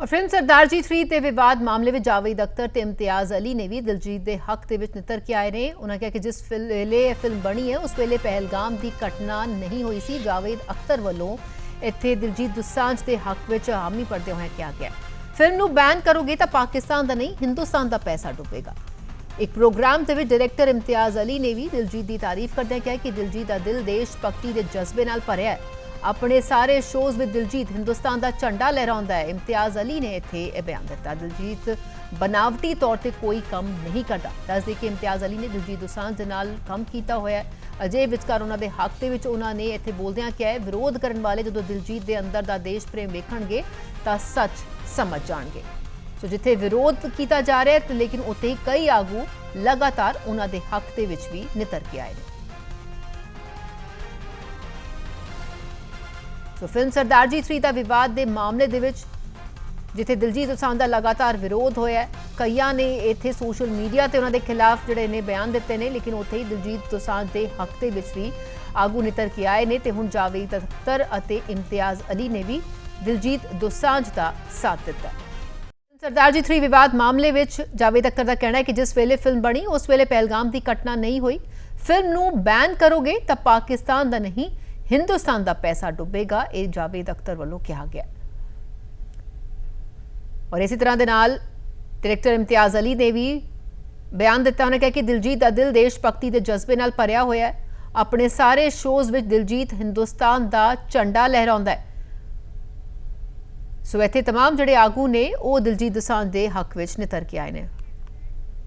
ਔਰ ਫਿਲਮ ਸਰਦਾਰ 3 ਤੇ ਵਿਵਾਦ ਮਾਮਲੇ ਵਿੱਚ ਜਾਵੇਦ ਅਖਤਰ ਤੇ ਇਮਤਿਆਜ਼ ਅਲੀ ਨੇ ਵੀ ਦਿਲਜੀਤ ਦੇ ਹੱਕ ਦੇ ਵਿੱਚ ਨਿਤਰ ਕੇ ਆਏ ਨੇ। ਉਹਨਾਂ ਕਿਹਾ ਕਿ ਜਿਸ ਵੇਲੇ ਇਹ ਫਿਲਮ ਬਣੀ ਹੈ, ਉਸ ਵੇਲੇ ਪਹਿਲਗਾਮ ਦੀ ਘਟਨਾ ਨਹੀਂ ਹੋਈ ਸੀ। ਜਾਵੇਦ ਅਖਤਰ ਵੱਲੋਂ ਇੱਥੇ ਦਿਲਜੀਤ ਦੁਸਾਂਝ ਦੇ ਹੱਕ ਵਿੱਚ ਹਾਮੀ ਭਰਦੇ ਹੋਏ ਕਿਹਾ ਗਿਆ ਫਿਲਮ ਨੂੰ ਬੈਨ ਕਰੋਗੇ ਤਾਂ ਪਾਕਿਸਤਾਨ ਦਾ ਨਹੀਂ, ਹਿੰਦੁਸਤਾਨ ਦਾ ਪੈਸਾ ਡੁੱਬੇਗਾ। ਇੱਕ ਪ੍ਰੋਗਰਾਮ ਦੇ ਵਿੱਚ ਡਾਇਰੈਕਟਰ ਇਮਤਿਆਜ਼ ਅਲੀ ਨੇ ਵੀ ਦਿਲਜੀਤ ਦੀ ਤਾਰੀਫ ਕਰਦਿਆਂ ਕਿਹਾ ਕਿ ਦਿਲਜੀਤ ਦਾ ਦਿਲ ਦੇਸ਼ ਭਗਤੀ ਦੇ ਜਜ਼ਬੇ ਨਾਲ ਭਰਿਆ ਹੈ। ਆਪਣੇ ਸਾਰੇ ਸ਼ੋਜ਼ ਵਿੱਚ ਦਿਲਜੀਤ ਹਿੰਦੁਸਤਾਨ ਦਾ ਝੰਡਾ ਲਹਿਰਾਉਂਦਾ ਹੈ। ਇਮਤਿਆਜ਼ ਅਲੀ ਨੇ ਇੱਥੇ ਇਹ ਬਿਆਨ ਦਿੱਤਾ। ਦਿਲਜੀਤ, ਬਨਾਵਟੀ ਤੌਰ ਤੇ ਕੋਈ ਕੰਮ ਨਹੀਂ ਕਰਦਾ। ਦੱਸਦੇ ਕਿ ਇਮਤਿਆਜ਼ ਅਲੀ ਨੇ ਦਿਲਜੀਤ ਦੋਸਾਂਝ ਦੇ ਨਾਲ ਕੰਮ ਕੀਤਾ ਹੋਇਆ ਹੈ। ਅਜੇ ਵਿਚਕਾਰ ਉਹਨਾਂ ਦੇ ਹੱਕ ਦੇ ਵਿੱਚ ਉਹਨਾਂ ਨੇ ਇੱਥੇ ਬੋਲਦਿਆਂ ਕਿਹਾ ਵਿਰੋਧ ਕਰਨ ਵਾਲੇ ਜਦੋਂ ਦਿਲਜੀਤ ਦੇ ਅੰਦਰ ਦਾ ਦੇਸ਼ ਪ੍ਰੇਮ ਵੇਖਣਗੇ, ਤਾਂ ਸੱਚ ਸਮਝ ਜਾਣਗੇ। ਸੋ ਜਿੱਥੇ ਵਿਰੋਧ ਕੀਤਾ ਜਾ ਰਿਹਾ ਹੈ ਲੇਕਿਨ ਉੱਥੇ ਹੀ ਕਈ ਆਗੂ ਲਗਾਤਾਰ ਉਹਨਾਂ ਦੇ ਹੱਕ ਦੇ ਵਿੱਚ ਵੀ ਨਿਤਰ ਕੇ ਆਏ ਨੇ। ਸੋ ਫਿਲਮ ਸਰਦਾਰ ਜੀ 3 ਦਾ ਵਿਵਾਦ ਦੇ ਮਾਮਲੇ ਦੇ ਵਿੱਚ, ਜਿੱਥੇ ਦਿਲਜੀਤ ਦੋਸਾਂਝ ਦਾ ਲਗਾਤਾਰ ਵਿਰੋਧ ਹੋਇਆ ਕਈਆਂ ਨੇ ਇੱਥੇ ਸੋਸ਼ਲ ਮੀਡੀਆ ਤੇ ਉਹਨਾਂ ਦੇ ਖਿਲਾਫ ਜਿਹੜੇ ਨੇ ਬਿਆਨ ਦਿੱਤੇ ਨੇ, ਲੇਕਿਨ ਉੱਥੇ ਹੀ ਦਿਲਜੀਤ ਦੋਸਾਂਝ ਦੇ ਹੱਕ ਦੇ ਵਿੱਚ ਵੀ ਆਗੂ ਨਿਤਰ ਕੇ ਆਏ ਨੇ ਤੇ ਹੁਣ ਜਾਵੇਦ ਅਖਤਰ ਅਤੇ ਇਮਤਿਆਜ਼ ਅਲੀ ਨੇ ਵੀ ਦਿਲਜੀਤ ਦੋਸਾਂਝ ਦਾ ਸਾਥ ਦਿੱਤਾ। ਹੈ ਸਰਦਾਰ ਜੀ 3 ਵਿਵਾਦ ਮਾਮਲੇ ਵਿੱਚ ਜਾਵੇਦ ਅਖਤਰ ਦਾ ਕਹਿਣਾ ਹੈ ਕਿ ਜਿਸ ਵੇਲੇ ਫਿਲਮ ਬਣੀ, ਉਸ ਵੇਲੇ ਪਹਿਲਗਾਮ ਦੀ ਘਟਨਾ ਨਹੀਂ ਹੋਈ। ਫਿਲਮ ਨੂੰ ਬੈਨ ਕਰੋਗੇ ਤਾਂ ਪਾਕਿਸਤਾਨ ਦਾ ਨਹੀਂ ਹਿੰਦੁਸਤਾਨ ਦਾ ਪੈਸਾ ਡੁੱਬੇਗਾ ਇਹ ਜਾਵੇਦ ਅਖਤਰ ਵੱਲੋਂ ਕਿਹਾ ਗਿਆ ਔਰ ਇਸੇ ਤਰ੍ਹਾਂ ਦੇ ਨਾਲ ਡਾਇਰੈਕਟਰ ਇਮਤਿਆਜ਼ ਅਲੀ ਨੇ ਵੀ ਬਿਆਨ ਦਿੱਤਾ ਉਹਨੇ ਕਿਹਾ ਕਿ ਦਿਲਜੀਤ ਦਾ ਦਿਲ ਦੇਸ਼ ਭਗਤੀ ਦੇ ਜਜ਼ਬੇ ਨਾਲ ਭਰਿਆ ਹੋਇਆ ਹੈ ਆਪਣੇ ਸਾਰੇ ਸ਼ੋਜ਼ ਵਿੱਚ ਦਿਲਜੀਤ ਹਿੰਦੁਸਤਾਨ ਦਾ ਝੰਡਾ ਲਹਿਰਾਉਂਦਾ ਹੈ ਸੋ ਇੱਥੇ तमाम ਜਿਹੜੇ ਆਗੂ ਨੇ ਉਹ ਦਿਲਜੀਤ ਦੋਸਾਂਝ ਦੇ ਹੱਕ ਵਿੱਚ ਨਿਤਰ ਕੇ ਆਏ ਨੇ